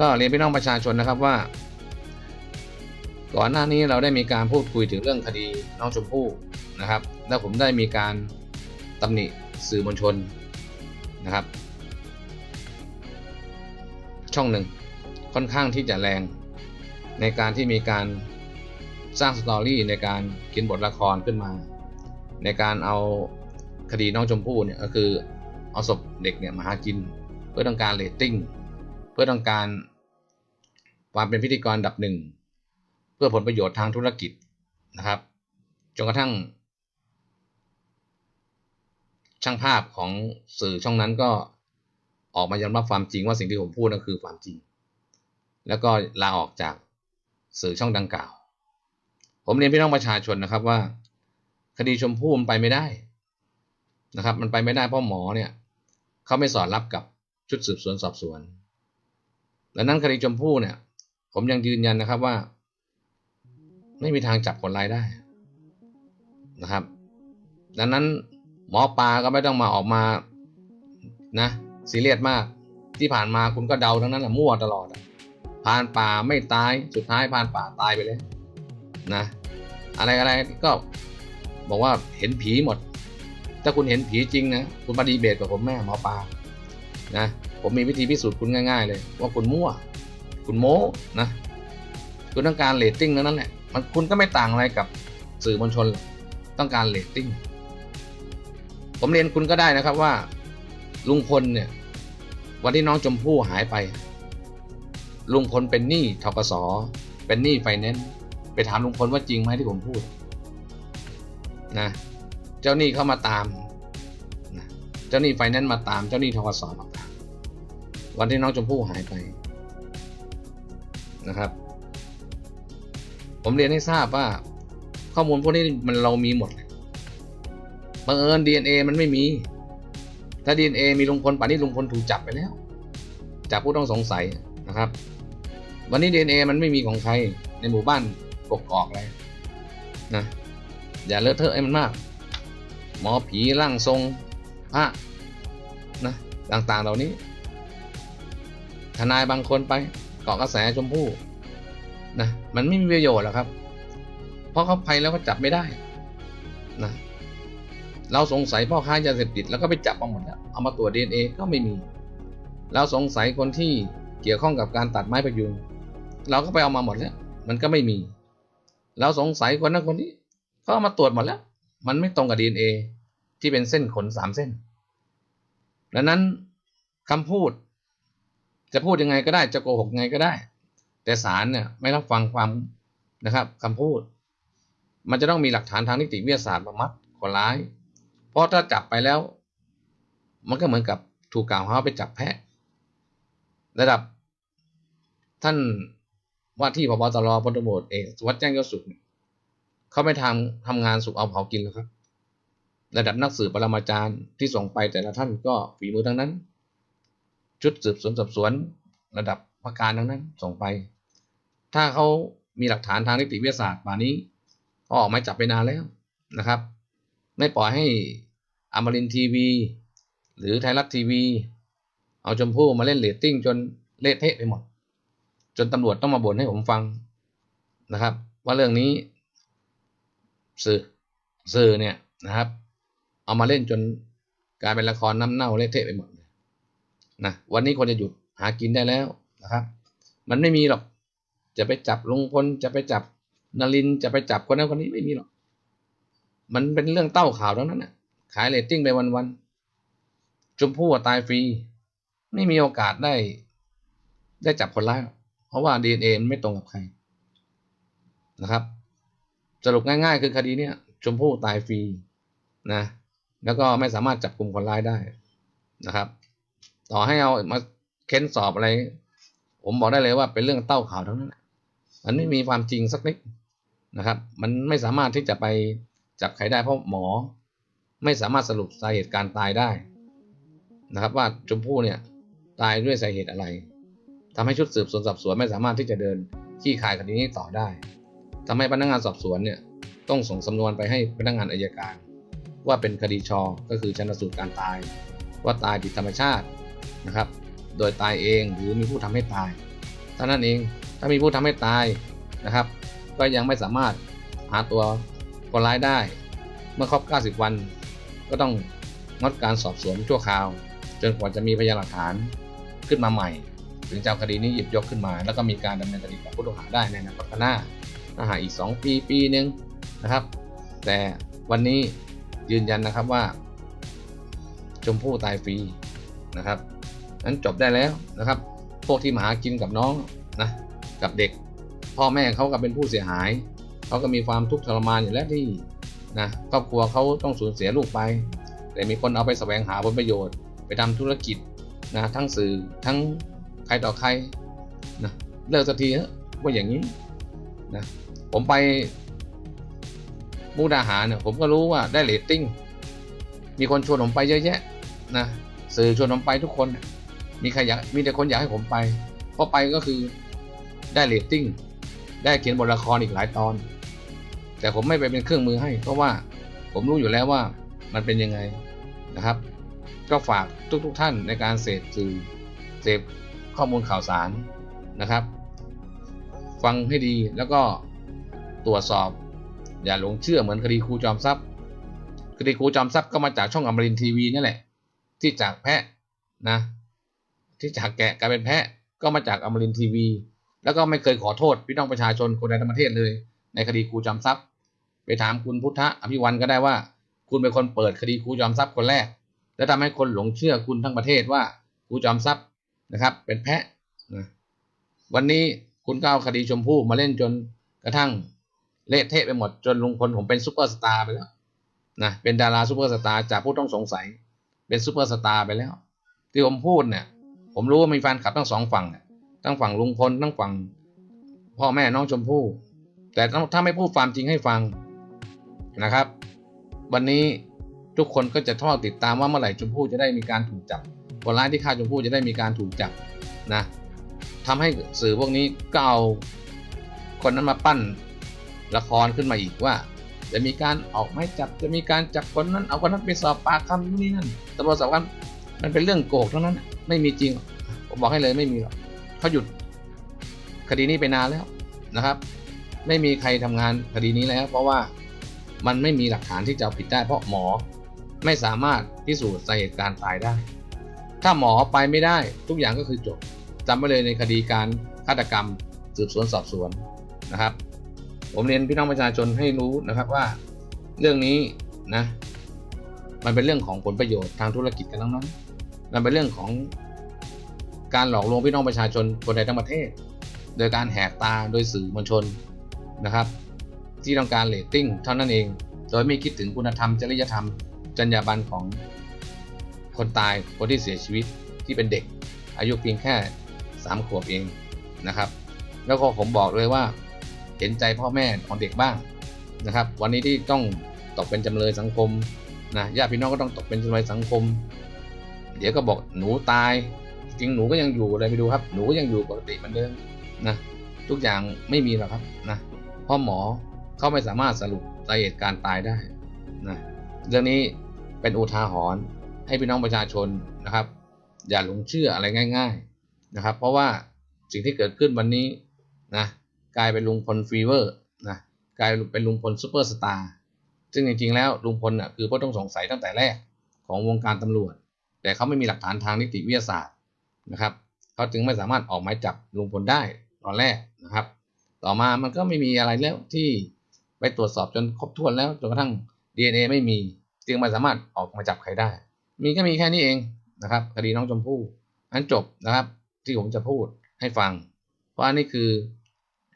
ก็เรียนพี่น้องประชาชนนะครับว่า ก่อนหน้านี้เราได้มีการพูดคุยถึงเรื่องคดีน้องชมพู่นะครับ แล้วผมได้มีการตำหนิสื่อมวลชนนะครับ ช่องหนึ่งค่อนข้างที่จะแรงในการที่มีการสร้างสตอรี่ในการเขียนบทละครขึ้นมา ในการเอาคดีน้องชมพู่เนี่ยก็คือเอาศพเด็กเนี่ยมาหากินเพื่อต้องการเรตติ้ง พื่อต้องการความเป็นพิธีกรดับหนึ่ง เพื่อผลประโยชน์ทางธุรกิจนะครับจนกระทั่ง ช่างภาพของสื่อช่องนั้นก็ออกมายอมรับความจริงว่าสิ่งที่ผมพูดนั่นคือความจริง แล้วก็ลาออกจากสื่อช่องดังกล่าว ผมเรียนพี่น้องประชาชนนะครับว่า คดีชมพู่มันไปไม่ได้นะครับ มันไปไม่ได้เพราะหมอเนี่ยเขาไม่สอดรับกับชุดสืบสวนสอบสวน ดังนั้นคดีชมพู่เนี่ย ผมยังยืนยันนะครับว่า ไม่มีทางจับคนร้ายได้นะครับ ดังนั้นหมอปลาก็ไม่ต้องมาออกมานะซีเรียสมาก ที่ผ่านมาคุณก็เดาทั้งนั้นแหละมั่วตลอดอะพานป่าไม่ตายสุดท้ายพรานป่าตายไปเลยนะอะไรอะไรก็บอกว่าเห็นผีหมด ถ้าคุณเห็นผีจริงนะคุณมาดีเบตกับผมแม่หมอปลานะ ผมมีวิธีพิสูจน์คุณง่าย ๆ เลย ว่าคุณมั่ว คุณโม้นะคุณต้องการเรตติ้งนั้นแหละมันคุณก็ไม่ต่างอะไรกับสื่อมวลชนต้องการเรตติ้งผมเรียนคุณก็ได้นะครับว่าลุงพลเนี่ย วันที่น้องชมพู่หายไป ลุงพลเป็นหนี้ทกสเป็นหนี้ไฟแนนซ์ไปถามลุงพลว่าจริงไหมที่ผมพูดนะเจ้าหนี้เข้ามาตามนะเจ้าหนี้ไฟแนนซ์มาตาม เจ้าหนี้ทกสมาตาม วันที่น้องชมพู่หายไปนะครับ ผมเรียนให้ทราบว่า ข้อมูลพวกนี้มันเรามีหมดบังเอิญ DNA มันไม่มี ถ้า DNA มีลุงพลป่านนี้ลุงพลถูกจับไปแล้ว จากผู้ต้องสงสัยนะครับ วันนี้ DNA มันไม่มีของใครในหมู่บ้านกกอกเลยนะอย่าเลอะเทอะให้มันมาก หมอผีร่างทรงพระนะต่างๆเหล่านี้ ทนายบางคนไปเกาะกระแสชมพู่นะมันไม่มีประโยชน์หรอกครับ เพราะเขาไปแล้วก็จับไม่ได้นะเราสงสัยพ่อค้ายาเสพติดแล้วก็ไปจับมาหมดแล้วเอามาตรวจ DNA ก็ไม่มี เราสงสัยคนที่เกี่ยวข้องกับการตัดไม้ประยุงเราก็ไปเอามาหมดแล้ว มันก็ไม่มี เราสงสัยคนนั้นคนนี้ ก็เอามาตรวจหมดแล้ว มันไม่ตรงกับ DNA ที่เป็นเส้นขนสามเส้นดังนั้นคำพูด จะพูดยังไงก็ได้จะโกหกยังไงก็ได้ แต่ศาลเนี่ยไม่รับฟังความนะครับคำพูด มันจะต้องมีหลักฐานทางนิติวิทยาศาสตร์มามัดคนร้าย เพราะถ้าจับไปแล้ว มันก็เหมือนกับถูกกล่าวหาไปจับแพะ ระดับ ท่านว่าที่พบตรพลตำรวจเอกสุวัสด์แจ้งยศสุขเขาไม่ทำทำงานสุกเอาเผากินแล้วครับ ระดับนักสืบปรมาจารย์ที่ส่งไปแต่ละท่านก็ฝีมือทั้งนั้น ชุดสืบสวนสอบสวนระดับประการทั้งนั้นส่งไป ถ้าเขามีหลักฐานทางนิติวิทยาศาสตร์ป่านนี้เขาออกหมายจับไปนานแล้วนะครับ ไม่ปล่อยให้อมรินทีวี หรือไทยรัฐทีวี เอาชมพู่มาเล่นเรตติ้งจนเละเทะไปหมด จนตำรวจต้องมาบ่นให้ผมฟังนะครับ ว่าเรื่องนี้ สื่อสื่อเนี่ยนะครับ เอามาเล่นจนกลายเป็นละครน้ำเน่าเละเทะไปหมด นะวันนี้คนจะหยุดหากินได้แล้วนะครับ มันไม่มีหรอก จะไปจับลุงพลจะไปจับนลินจะไปจับคนนั้นคนนี้ไม่มีหรอก มันเป็นเรื่องเต้าข่าวทั้งนั้นน่ะขายเรตติ้งไปวันๆชมพู่ตายฟรี ไม่มีโอกาสได้ ได้จับคนร้ายเพราะว่า DNA มันไม่ตรงกับใครนะครับ สรุปง่ายๆ คือคดีเนี้ยชมพู่ตายฟรีนะ แล้วก็ไม่สามารถจับกลุ่มคนร้ายได้นะครับ ต่อให้เอามาเค้นสอบอะไร ผมบอกได้เลยว่าเป็นเรื่องเต้าข่าวทั้งนั้นน่ะมันไม่มีความจริงสักนิดนะครับ มันไม่สามารถที่จะไปจับใครได้เพราะหมอ ไม่สามารถสรุปสาเหตุการตายได้นะครับ ว่าชมพู่เนี่ยตายด้วยสาเหตุอะไรทำให้ชุดสืบสวนสอบสวนไม่สามารถที่จะเดินขี้คายคดีนี้ต่อได้ทำให้พนักงานสอบสวนเนี่ยต้องส่งสำนวนไปให้พนักงานอายการ ว่าเป็นคดีชอ ก็คือชันสูตรการตาย ว่าตายผิดธรรมชาติ นะครับ โดยตายเองหรือมีผู้ทำให้ตายเท่านั้นเองถ้ามีผู้ทำให้ตายนะครับ ก็ยังไม่สามารถหาตัวคนร้ายได้ เมื่อครบ 90 วัน ก็ต้องงดการสอบสวนชั่วคราว จนกว่าจะมีพยานหลักฐานขึ้นมาใหม่ ถึงจะเอาคดีนี้หยิบยกขึ้นมา แล้วก็มีการดำเนินคดีกับผู้ต้องหาได้ในอนาคตหน้าถ้าหาอีก 2 ปีปีหนึ่งนะครับ แต่วันนี้ยืนยันนะครับว่า ชมพู่ตายฟรีนะครับั้นจบได้แล้วนะครับ พวกที่มาหากินกับน้องนะกับเด็ก พ่อแม่เขาก็เป็นผู้เสียหายเขาก็มีความทุกข์ทรมานอยู่แล้วที่นะครอบครัวเขาต้องสูญเสียลูกไป แต่มีคนเอาไปแสวงหาผลประโยชน์ ไปทำธุรกิจนะทั้งสื่อทั้งใครต่อใครนะเลิกสักทีเถอะว่าอย่างนี้นะผมไปมุดาหารเนี่ยผมก็รู้ว่าได้เรตติ้ง มีคนชวนผมไปเยอะแยะนะสื่อชวนผมไปทุกคน มีใครอยากมีแต่คนอยากให้ผมไปเพราะไปก็คือได้เรตติ้งได้เขียนบทละครอีกหลายตอน แต่ผมไม่ไปเป็นเครื่องมือให้ เพราะว่าผมรู้อยู่แล้วว่ามันเป็นยังไงนะครับ ก็ฝากทุกๆทท่านในการเสพสื่อเสพข้อมูลข่าวสารนะครับ ฟังให้ดีแล้วก็ตรวจสอบ อย่าหลงเชื่อเหมือนคดีครูจอมทรัพย์คดีครูจอมทรัพย์ก็มาจากช่องอมรินทีวีนี่นแหละ ที่จากแพะนะ ที่จากแกะกลายเป็นแพะก็มาจากอมรินทร์ทีวี แล้วก็ไม่เคยขอโทษพี่น้องประชาชนคนในทั้งประเทศเลย ในคดีครูจอมทรัพย์ ไปถามคุณพุทธะอภิวันก็ได้ว่า คุณเป็นคนเปิดคดีครูจอมทรัพย์คนแรก และทำให้คนหลงเชื่อคุณทั้งประเทศว่าครูจอมทรัพย์นะครับ เป็นแพะนะวันนี้คุณก็เอาคดีชมพู่มาเล่นจนกระทั่งเละเทะไปหมดจนลุงพลผมเป็นซูเปอร์สตาร์ไปแล้วนะเป็นดาราซูเปอร์สตาร์จากผู้ต้องสงสัย เป็นซูเปอร์สตาร์ไปแล้ว ที่ผมพูดเนี่ย ผมรู้ว่ามีแฟนคลับทั้งสองฝั่งเนี่ยทั้งฝั่งลุงพลทั้งฝั่งพ่อแม่น้องชมพู่ แต่ถ้าไม่พูดความจริงให้ฟังนะครับ วันนี้ทุกคนก็จะทอดติดตามว่าเมื่อไหร่ชมพู่จะได้มีการถูกจับคนร้ายที่ฆ่าชมพู่จะได้มีการถูกจับนะทำให้สื่อพวกนี้ก็เอาคนนั้นมาปั้นละครขึ้นมาอีกว่า จะมีการออกไม้จับจะมีการจับคนนั้นเอาคนนั้นไปสอบปากคำนู่นนี่นั่นตำรวจสอบกันมันเป็นเรื่องโกหกทั้งนั้น ไม่มีจริง ผมบอกให้เลยไม่มีหรอกเขาหยุดคดีนี้ไปนานแล้วนะครับ ไม่มีใครทำงานคดีนี้แล้ว เพราะว่ามันไม่มีหลักฐานที่จะเอาผิดได้เพราะหมอไม่สามารถพิสูจน์สาเหตุการตายได้ ถ้าหมอไปไม่ได้ทุกอย่างก็คือจบจำไว้เลยในคดีการฆาตกรรมสืบสวนสอบสวนนะครับ ผมเรียนพี่น้องประชาชนให้รู้นะครับว่าเรื่องนี้นะ มันเป็นเรื่องของผลประโยชน์ทางธุรกิจกันทั้งนั้น มันเป็นเรื่องของการหลอกลวงพี่น้องประชาชนคนใดทั้งประเทศ โดยการแหกตาโดยสื่อมวลชนนะครับ ที่ต้องการเรตติ้งเท่านั้นเอง โดยไม่คิดถึงคุณธรรมจริยธรรม จรรยาบรรณของคนตายคนที่เสียชีวิตที่เป็นเด็ก อายุเพียงแค่สามขวบเองนะครับ แล้วก็ผมบอกเลยว่าเห็นใจพ่อแม่ของเด็กบ้างนะครับ วันนี้ที่ต้องตกเป็นจำเลยสังคมนะญาติพี่น้องก็ต้องตกเป็นจำเลยสังคม เดี๋ยวก็บอกหนูตาย จริงหนูก็ยังอยู่อะไรไปดูครับ หนูก็ยังอยู่ปกติเหมือนเดิมนะทุกอย่างไม่มีหรอกครับนะเพราะหมอเขาไม่สามารถสรุปสาเหตุการตายได้นะเรื่องนี้เป็นอุทาหรณ์ให้พี่น้องประชาชนนะครับ อย่าหลงเชื่ออะไรง่าย ๆนะครับ เพราะว่าสิ่งที่เกิดขึ้นวันนี้นะกลายเป็นลุงพลฟีเวอร์นะกลายเป็นลุงพลซูเปอร์สตาร์ซึ่งจริงๆแล้วลุงพลน่ะคือผู้ต้องสงสัยตั้งแต่แรกของวงการตำรวจ แต่เขาไม่มีหลักฐานทางนิติวิทยาศาสตร์นะครับเขาจึงไม่สามารถออกหมายจับลุงพลได้ตอนแรกนะครับ ต่อมามันก็ไม่มีอะไรแล้วที่ไปตรวจสอบจนครบถ้วนแล้วจนกระทั่ง DNA ไม่มีจึงไม่สามารถออกมาจับใครได้ มีก็มีแค่นี้เองนะครับ คดีน้องชมพู่อันจบนะครับ ที่ผมจะพูดให้ฟัง เพราะอันนี้คือ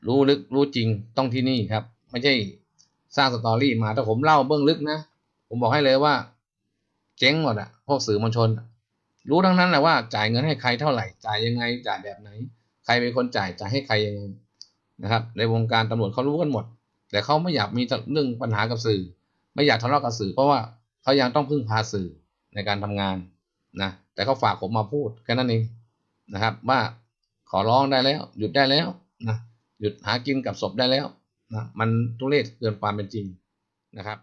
รู้ลึกรู้จริงต้องที่นี่ครับ ไม่ใช่สร้างสตอรี่มาถ้าผมเล่าเบื้องลึกนะ ผมบอกให้เลยว่า เจ๊งหมดอะพวกสื่อมวลชน รู้ทั้งนั้นแหละว่าจ่ายเงินให้ใครเท่าไหร่จ่ายยังไงจ่ายแบบไหน ใครเป็นคนจ่ายจ่ายให้ใครยังไงนะครับ ในวงการตำรวจเขารู้กันหมด แต่เขาไม่อยากมีเรื่องปัญหากับสื่อ ไม่อยากทะเลาะกับสื่อ เพราะว่าเขายังต้องพึ่งพาสื่อในการทำงานนะแต่เขาฝากผมมาพูดแค่นั้นเองนะครับว่าขอร้องได้แล้ว หยุดได้แล้วนะหยุดหากินกับศพได้แล้วนะมันทุเรศเกินความเป็นจริงนะครับ